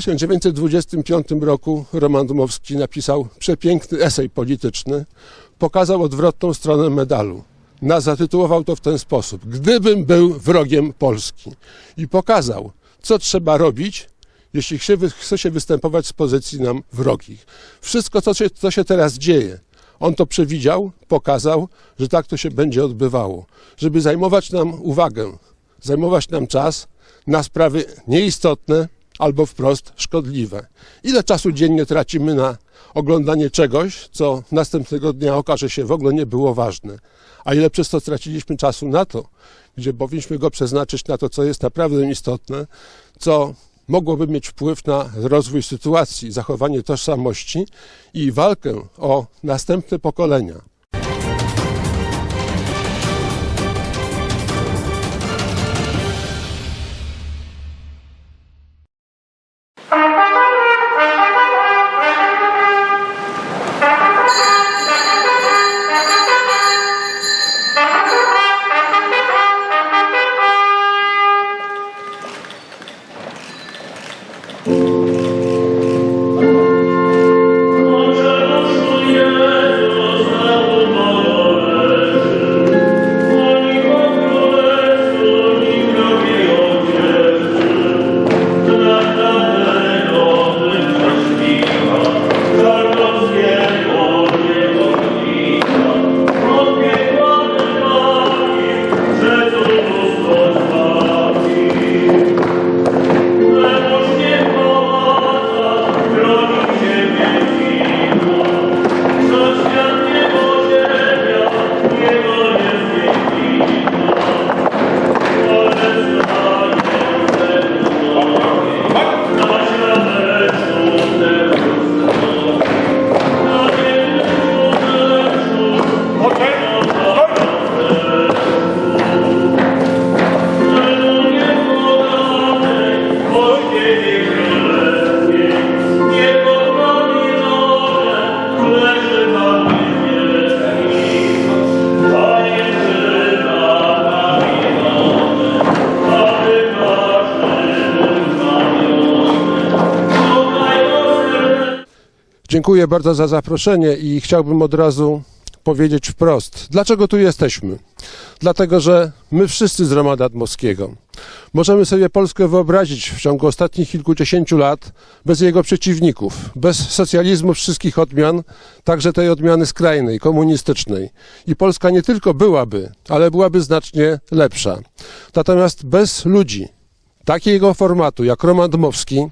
1925 roku Roman Dmowski napisał przepiękny esej polityczny, pokazał odwrotną stronę medalu. Na zatytułował to w ten sposób: Gdybym był wrogiem Polski i pokazał, co trzeba robić, jeśli chce, się występować z pozycji nam wrogich. Wszystko, co się, co się teraz dzieje, on to przewidział, pokazał, że tak to się będzie odbywało. Żeby zajmować nam uwagę, zajmować nam czas na sprawy nieistotne albo wprost szkodliwe. Ile czasu dziennie tracimy na oglądanie czegoś, co następnego dnia okaże się w ogóle nie było ważne, a ile przez to straciliśmy czasu na to, gdzie powinniśmy go przeznaczyć na to, co jest naprawdę istotne, co mogłoby mieć wpływ na rozwój sytuacji, zachowanie tożsamości i walkę o następne pokolenia. Dziękuję bardzo za zaproszenie i chciałbym od razu powiedzieć wprost, dlaczego tu jesteśmy. Dlatego, że my wszyscy z Romana Dmowskiego możemy sobie Polskę wyobrazić w ciągu ostatnich kilkudziesięciu lat bez jego przeciwników, bez socjalizmu wszystkich odmian, także tej odmiany skrajnej, komunistycznej. I Polska nie tylko byłaby, ale byłaby znacznie lepsza. Natomiast bez ludzi takiego formatu jak Roman Dmowski,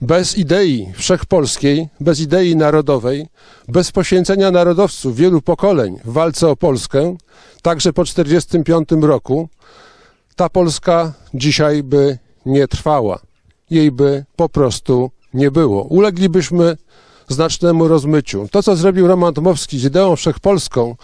bez idei wszechpolskiej, bez idei narodowej, bez poświęcenia narodowców wielu pokoleń w walce o Polskę, także po 1945 roku, ta Polska dzisiaj by nie trwała. Jej by po prostu nie było. Uleglibyśmy znacznemu rozmyciu. To, co zrobił Roman Dmowski z ideą wszechpolską,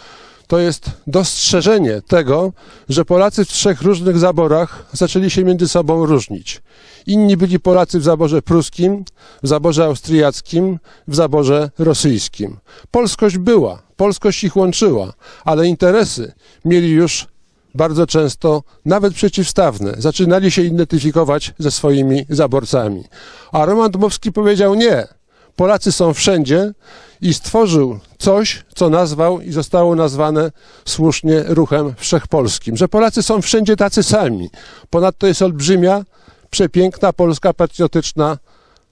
to jest dostrzeżenie tego, że Polacy w trzech różnych zaborach zaczęli się między sobą różnić. Inni byli Polacy w zaborze pruskim, w zaborze austriackim, w zaborze rosyjskim. Polskość była, polskość ich łączyła, ale interesy mieli już bardzo często nawet przeciwstawne. Zaczynali się identyfikować ze swoimi zaborcami. A Roman Dmowski powiedział nie. Polacy są wszędzie i stworzył coś, co nazwał i zostało nazwane słusznie ruchem wszechpolskim. Że Polacy są wszędzie tacy sami. Ponadto jest olbrzymia, przepiękna polska patriotyczna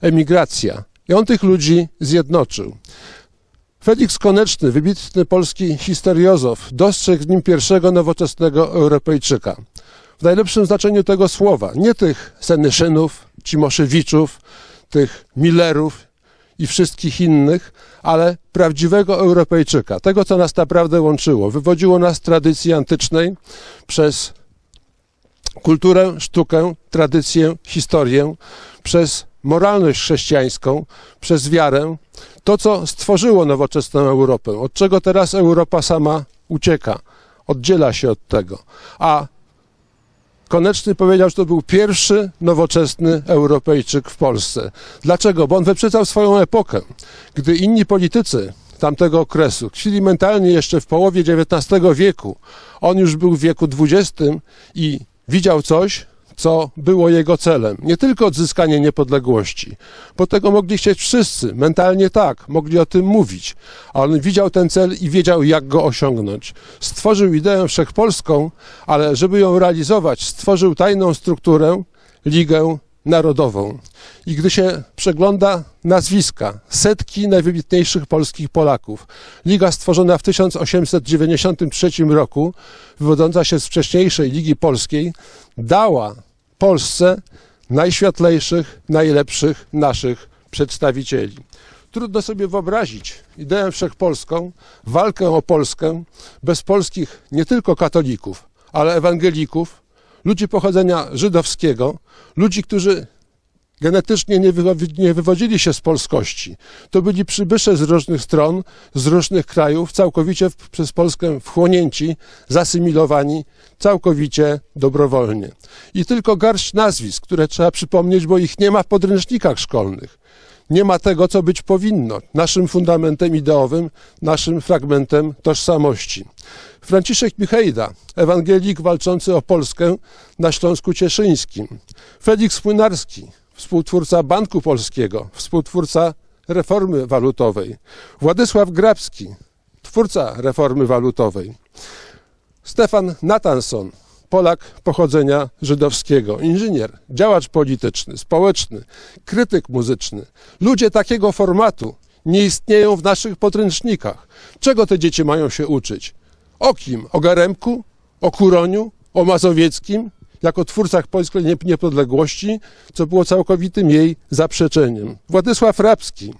emigracja. I on tych ludzi zjednoczył. Felix Koneczny, wybitny polski historiozof, dostrzegł w nim pierwszego nowoczesnego Europejczyka. W najlepszym znaczeniu tego słowa. Nie tych Senyszynów, Cimoszewiczów, tych Millerów i wszystkich innych, ale prawdziwego Europejczyka. Tego, co nas naprawdę łączyło. Wywodziło nas z tradycji antycznej przez kulturę, sztukę, tradycję, historię, przez moralność chrześcijańską, przez wiarę, to co stworzyło nowoczesną Europę, od czego teraz Europa sama ucieka, oddziela się od tego. A Koneczny powiedział, że to był pierwszy nowoczesny Europejczyk w Polsce. Dlaczego? Bo on wyprzedzał swoją epokę. Gdy inni politycy tamtego okresu tkwili mentalnie jeszcze w połowie XIX wieku, on już był w wieku XX i widział coś, co było jego celem. Nie tylko odzyskanie niepodległości, bo tego mogli chcieć wszyscy, mentalnie tak, mogli o tym mówić, a on widział ten cel i wiedział, jak go osiągnąć. Stworzył ideę wszechpolską, ale żeby ją realizować, stworzył tajną strukturę, Ligę Narodową. I gdy się przegląda nazwiska setki najwybitniejszych polskich Polaków, Liga stworzona w 1893 roku, wywodząca się z wcześniejszej Ligi Polskiej, dała Polsce najświetlejszych, najlepszych naszych przedstawicieli. Trudno sobie wyobrazić ideę wszechpolską, walkę o Polskę bez polskich nie tylko katolików, ale ewangelików, ludzi pochodzenia żydowskiego, ludzi, którzy genetycznie nie, wywo- nie wywodzili się z polskości. To byli przybysze z różnych stron, z różnych krajów, całkowicie przez Polskę wchłonięci, zasymilowani, całkowicie dobrowolnie. I tylko garść nazwisk, które trzeba przypomnieć, bo ich nie ma w podręcznikach szkolnych. Nie ma tego, co być powinno, naszym fundamentem ideowym, naszym fragmentem tożsamości. Franciszek Michejda, ewangelik walczący o Polskę na Śląsku Cieszyńskim. Felix Płynarski, współtwórca Banku Polskiego, współtwórca reformy walutowej. Władysław Grabski, twórca reformy walutowej. Stefan Natanson, Polak pochodzenia żydowskiego, inżynier, działacz polityczny, społeczny, krytyk muzyczny. Ludzie takiego formatu nie istnieją w naszych podręcznikach. Czego te dzieci mają się uczyć? O kim? O Garemku? O Kuroniu? O Mazowieckim? Jako twórcach polskiej niep- niepodległości, co było całkowitym jej zaprzeczeniem. Władysław Rabski,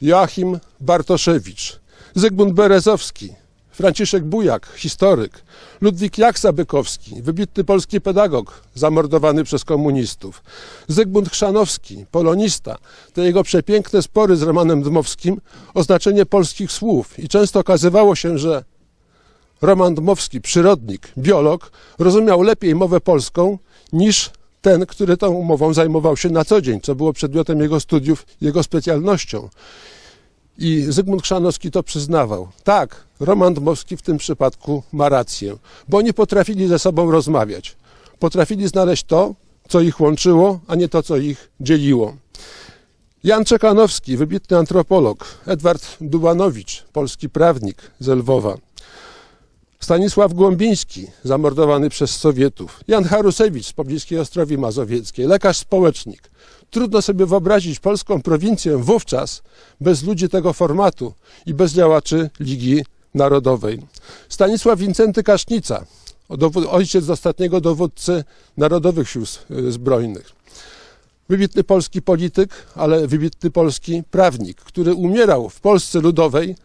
Joachim Bartoszewicz, Zygmunt Berezowski, Franciszek Bujak, historyk, Ludwik Jaksa-Bykowski, wybitny polski pedagog, zamordowany przez komunistów, Zygmunt Chrzanowski, polonista, te jego przepiękne spory z Romanem Dmowskim o znaczenie polskich słów i często okazywało się, że Roman Dmowski, przyrodnik, biolog, rozumiał lepiej mowę polską niż ten, który tą mową zajmował się na co dzień, co było przedmiotem jego studiów, jego specjalnością. I Zygmunt Chrzanowski to przyznawał. Tak, Roman Dmowski w tym przypadku ma rację, bo oni potrafili ze sobą rozmawiać. Potrafili znaleźć to, co ich łączyło, a nie to, co ich dzieliło. Jan Czekanowski, wybitny antropolog, Edward Dubanowicz, polski prawnik z Lwowa, Stanisław Głąbiński, zamordowany przez Sowietów, Jan Harusewicz z pobliskiej Ostrowi Mazowieckiej, lekarz społecznik. Trudno sobie wyobrazić polską prowincję wówczas bez ludzi tego formatu i bez działaczy Ligi Narodowej. Stanisław Wincenty Kasznica, ojciec ostatniego dowódcy Narodowych Sił Zbrojnych. Wybitny polski polityk, ale wybitny polski prawnik, który umierał w Polsce Ludowej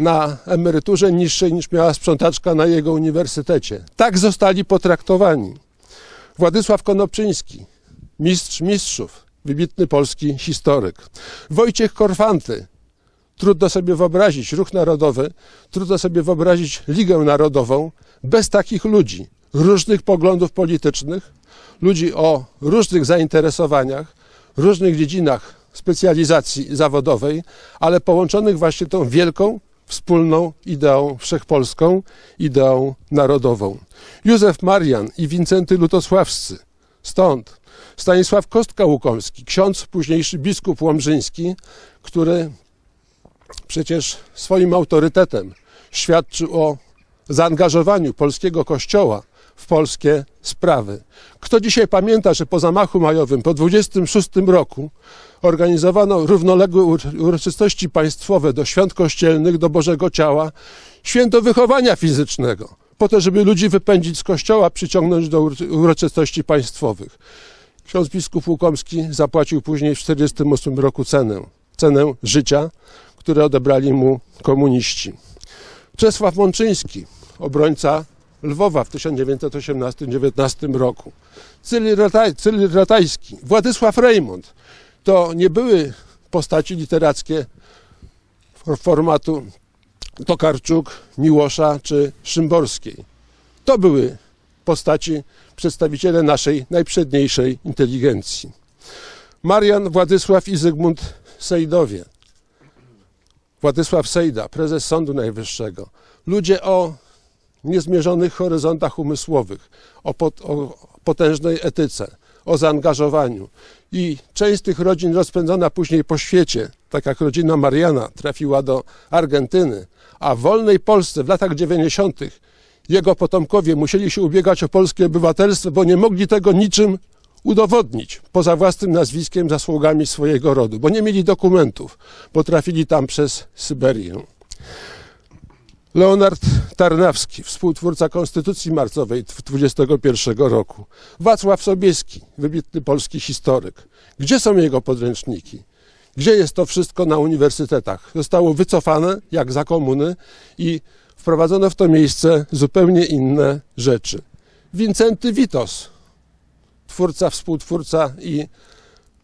na emeryturze niższej niż miała sprzątaczka na jego uniwersytecie. Tak zostali potraktowani. Władysław Konopczyński, mistrz mistrzów, wybitny polski historyk. Wojciech Korfanty, trudno sobie wyobrazić ruch narodowy, trudno sobie wyobrazić Ligę Narodową bez takich ludzi, różnych poglądów politycznych, ludzi o różnych zainteresowaniach, różnych dziedzinach specjalizacji zawodowej, ale połączonych właśnie tą wielką, wspólną ideą wszechpolską, ideą narodową. Józef Marian i Wincenty Lutosławscy. Stąd Stanisław Kostka-Łukomski, ksiądz, późniejszy biskup łomżyński, który przecież swoim autorytetem świadczył o zaangażowaniu polskiego kościoła w polskie sprawy. Kto dzisiaj pamięta, że po zamachu majowym, po 26 roku organizowano równoległe ur- uroczystości państwowe do świąt kościelnych, do Bożego Ciała, święto wychowania fizycznego, po to, żeby ludzi wypędzić z kościoła, przyciągnąć do ur- uroczystości państwowych. Ksiądz biskup Łukomski zapłacił później w 1948 roku cenę, cenę życia, które odebrali mu komuniści. Czesław Mączyński, obrońca Lwowa w 1918-19 roku. Cyryl Rataj, Cyryl Ratajski, Władysław Rejmont. To nie były postaci literackie for- formatu Tokarczuk, Miłosza czy Szymborskiej. To były postaci, przedstawiciele naszej najprzedniejszej inteligencji. Marian, Władysław i Zygmunt Sejdowie. Władysław Sejda, prezes Sądu Najwyższego. Ludzie o niezmierzonych horyzontach umysłowych, o, pot, o potężnej etyce, o zaangażowaniu. I część z tych rodzin rozpędzona później po świecie, tak jak rodzina Mariana trafiła do Argentyny, a w wolnej Polsce w latach 90. jego potomkowie musieli się ubiegać o polskie obywatelstwo, bo nie mogli tego niczym udowodnić poza własnym nazwiskiem, zasługami swojego rodu, bo nie mieli dokumentów, bo trafili tam przez Syberię. Leonard Tarnawski, współtwórca Konstytucji Marcowej 21 roku. Wacław Sobieski, wybitny polski historyk. Gdzie są jego podręczniki? Gdzie jest to wszystko na uniwersytetach? Zostało wycofane, jak za komuny, i wprowadzono w to miejsce zupełnie inne rzeczy. Wincenty Witos, twórca, współtwórca i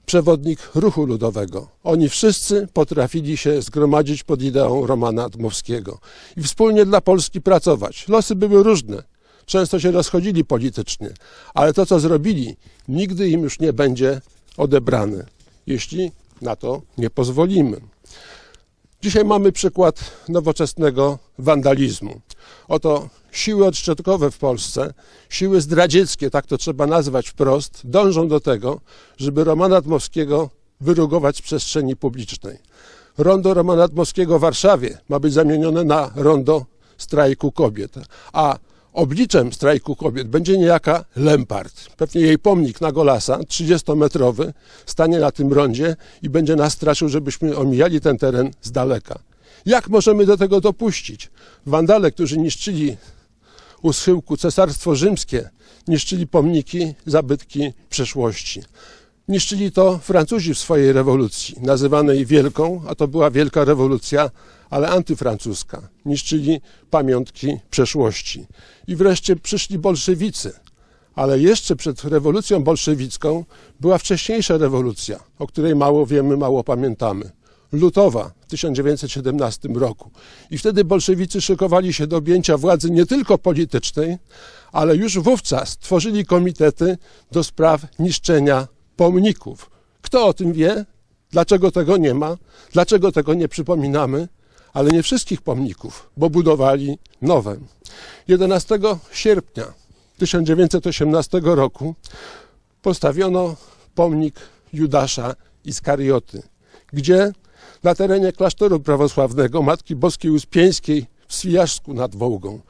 przewodnik ruchu ludowego. Oni wszyscy potrafili się zgromadzić pod ideą Romana Dmowskiego i wspólnie dla Polski pracować. Losy były różne. Często się rozchodzili politycznie, ale to, co zrobili, nigdy im już nie będzie odebrane, jeśli na to nie pozwolimy. Dzisiaj mamy przykład nowoczesnego wandalizmu. Oto siły odszczotkowe w Polsce, siły zdradzieckie, tak to trzeba nazwać wprost, dążą do tego, żeby Romana Dmowskiego wyrugować z przestrzeni publicznej. Rondo Romana Dmowskiego w Warszawie ma być zamienione na rondo strajku kobiet, a obliczem strajku kobiet będzie niejaka Lempart. Pewnie jej pomnik na Golasa, 30-metrowy, stanie na tym rondzie i będzie nas straszył, żebyśmy omijali ten teren z daleka. Jak możemy do tego dopuścić? Wandale, którzy niszczyli u schyłku Cesarstwo Rzymskie, niszczyli pomniki, zabytki przeszłości. Niszczyli to Francuzi w swojej rewolucji, nazywanej Wielką, a to była wielka rewolucja, ale antyfrancuska. Niszczyli pamiątki przeszłości. I wreszcie przyszli bolszewicy. Ale jeszcze przed rewolucją bolszewicką była wcześniejsza rewolucja, o której mało wiemy, mało pamiętamy. Lutowa w 1917 roku. I wtedy bolszewicy szykowali się do objęcia władzy nie tylko politycznej, ale już wówczas tworzyli komitety do spraw niszczenia pomników. Kto o tym wie? Dlaczego tego nie ma? Dlaczego tego nie przypominamy? Ale nie wszystkich pomników, bo budowali nowe. 11 sierpnia 1918 roku postawiono pomnik Judasza Iskarioty, gdzie na terenie klasztoru prawosławnego Matki Boskiej Uspieńskiej w Swijaszsku nad Wołgą.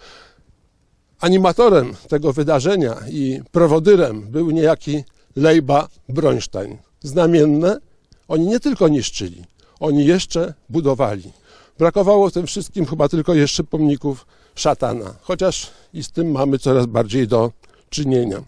Animatorem tego wydarzenia i prowodyrem był niejaki Lejba Brońsztajn. Znamienne, oni nie tylko niszczyli, oni jeszcze budowali. Brakowało tym wszystkim chyba tylko jeszcze pomników szatana, chociaż i z tym mamy coraz bardziej do czynienia.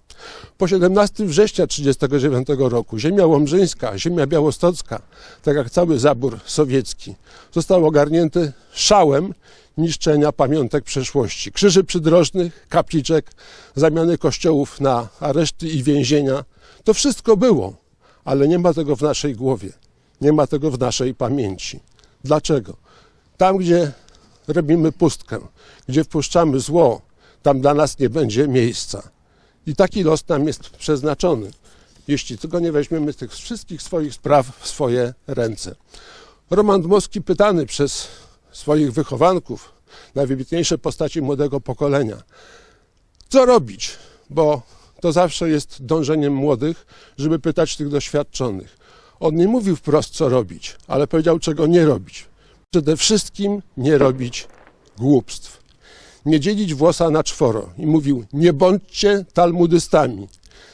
Po 17 września 1939 roku ziemia łomżyńska, ziemia białostocka, tak jak cały zabór sowiecki, został ogarnięty szałem niszczenia pamiątek przeszłości. Krzyży przydrożnych, kapliczek, zamiany kościołów na areszty i więzienia. To wszystko było, ale nie ma tego w naszej głowie, nie ma tego w naszej pamięci. Dlaczego? Tam, gdzie robimy pustkę, gdzie wpuszczamy zło, tam dla nas nie będzie miejsca. I taki los nam jest przeznaczony, jeśli tylko nie weźmiemy tych wszystkich swoich spraw w swoje ręce. Roman Dmowski pytany przez swoich wychowanków, najwybitniejsze postaci młodego pokolenia, co robić, bo to zawsze jest dążeniem młodych, żeby pytać tych doświadczonych. On nie mówił wprost, co robić, ale powiedział, czego nie robić. Przede wszystkim nie robić głupstw nie dzielić włosa na czworo i mówił: Nie bądźcie talmudystami,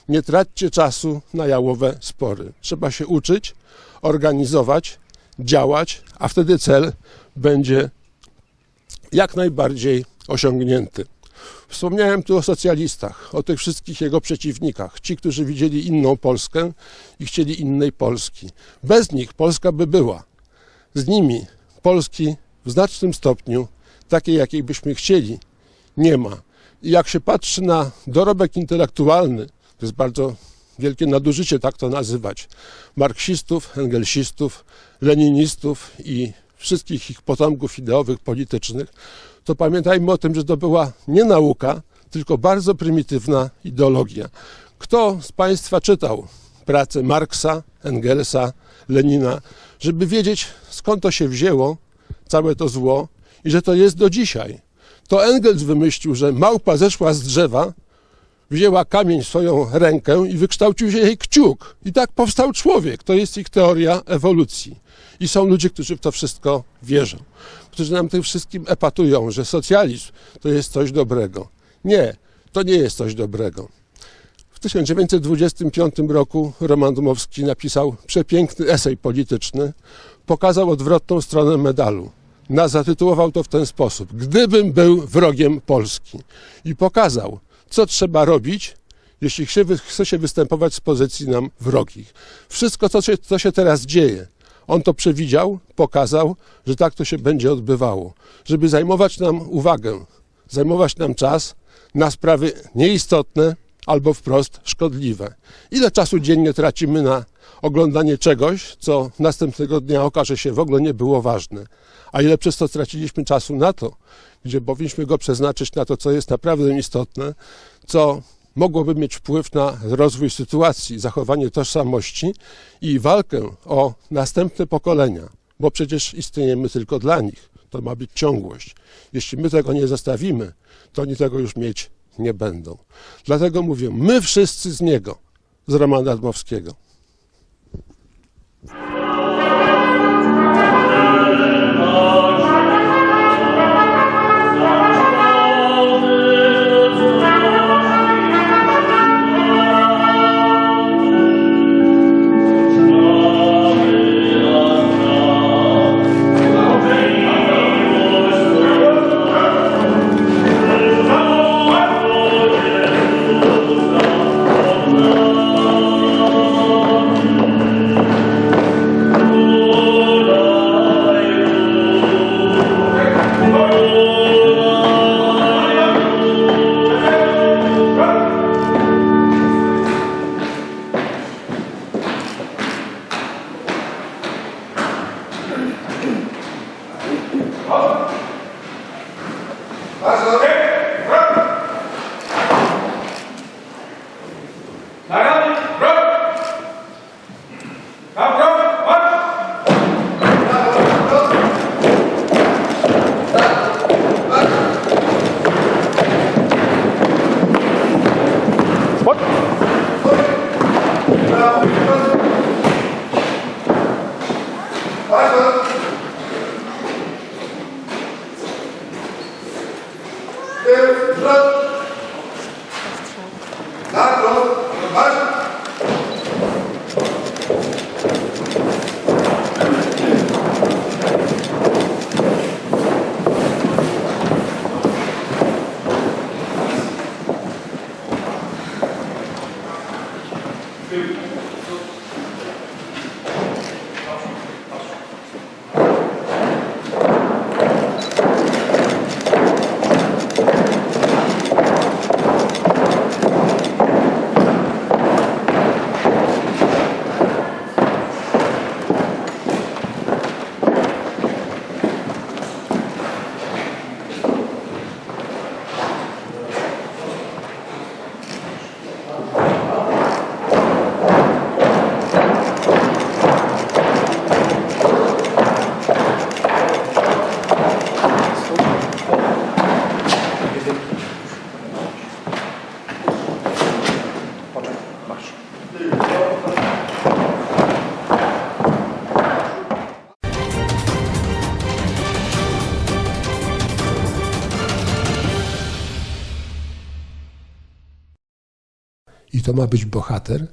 nie traćcie czasu na jałowe spory. Trzeba się uczyć, organizować, działać, a wtedy cel będzie jak najbardziej osiągnięty. Wspomniałem tu o socjalistach, o tych wszystkich jego przeciwnikach, ci, którzy widzieli inną Polskę i chcieli innej Polski. Bez nich Polska by była. Z nimi Polski w znacznym stopniu takiej, jakiej byśmy chcieli, nie ma. I jak się patrzy na dorobek intelektualny, to jest bardzo wielkie nadużycie tak to nazywać, marksistów, engelsistów, leninistów i wszystkich ich potomków ideowych, politycznych, to pamiętajmy o tym, że to była nie nauka, tylko bardzo prymitywna ideologia. Kto z Państwa czytał pracę Marksa, Engelsa, Lenina, żeby wiedzieć skąd to się wzięło, całe to zło i że to jest do dzisiaj. To Engels wymyślił, że małpa zeszła z drzewa, wzięła kamień w swoją rękę i wykształcił się jej kciuk. I tak powstał człowiek. To jest ich teoria ewolucji. I są ludzie, którzy w to wszystko wierzą, którzy nam tym wszystkim epatują, że socjalizm to jest coś dobrego. Nie, to nie jest coś dobrego. W 1925 roku Roman Dmowski napisał przepiękny esej polityczny, pokazał odwrotną stronę medalu. Na zatytułował to w ten sposób: Gdybym był wrogiem Polski. I pokazał, co trzeba robić, jeśli chce, się występować z pozycji nam wrogich. Wszystko, co się, co się teraz dzieje, on to przewidział, pokazał, że tak to się będzie odbywało. Żeby zajmować nam uwagę, zajmować nam czas na sprawy nieistotne albo wprost szkodliwe. Ile czasu dziennie tracimy na oglądanie czegoś, co następnego dnia okaże się w ogóle nie było ważne, a ile przez to straciliśmy czasu na to, gdzie powinniśmy go przeznaczyć na to, co jest naprawdę istotne, co mogłoby mieć wpływ na rozwój sytuacji, zachowanie tożsamości i walkę o następne pokolenia, bo przecież istniejemy tylko dla nich. To ma być ciągłość. Jeśli my tego nie zostawimy, to oni tego już mieć nie będą. Dlatego mówię, my wszyscy z niego, z Romana Dmowskiego. I to ma być bohater.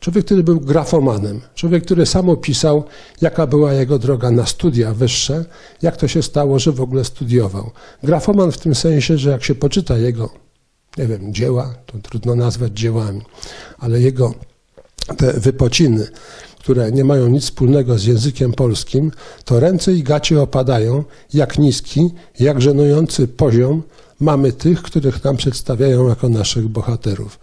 Człowiek, który był grafomanem, człowiek, który sam opisał, jaka była jego droga na studia wyższe, jak to się stało, że w ogóle studiował. Grafoman w tym sensie, że jak się poczyta jego, nie wiem, dzieła, to trudno nazwać dziełami, ale jego te wypociny, które nie mają nic wspólnego z językiem polskim, to ręce i gacie opadają, jak niski, jak żenujący poziom mamy tych, których nam przedstawiają jako naszych bohaterów.